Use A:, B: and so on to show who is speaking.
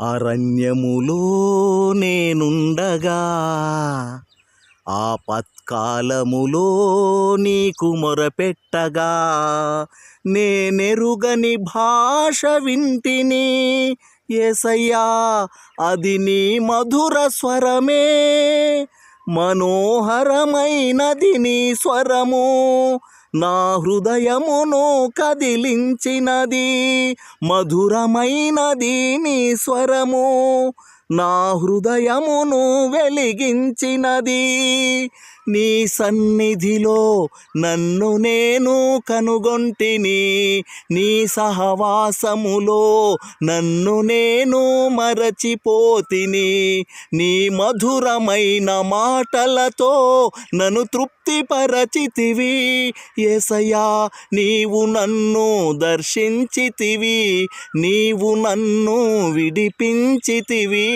A: అరణ్యములో నేనుండగా ఆపత్కాలములో నీకు మొరపెట్టగా నేనెరుగని భాష వింటిని ఏసయ్యా అది నీ మధుర స్వరమే. మనోహరమైనది నీ స్వరము నా హృదయమును కదిలించినది మధురమైనది నీ స్వరము. నా హృదయమును వెలిగించినది. నీ సన్నిధిలో నన్ను నేను కనుగొంటిని. నీ సహవాసములో నన్ను నేను మరచిపోతిని. నీ మధురమైన మాటలతో నన్ను తృప్తిపరచితివి. ఏసయా నీవు నన్ను దర్శించితివి. నీవు నన్ను విడిపించితివి.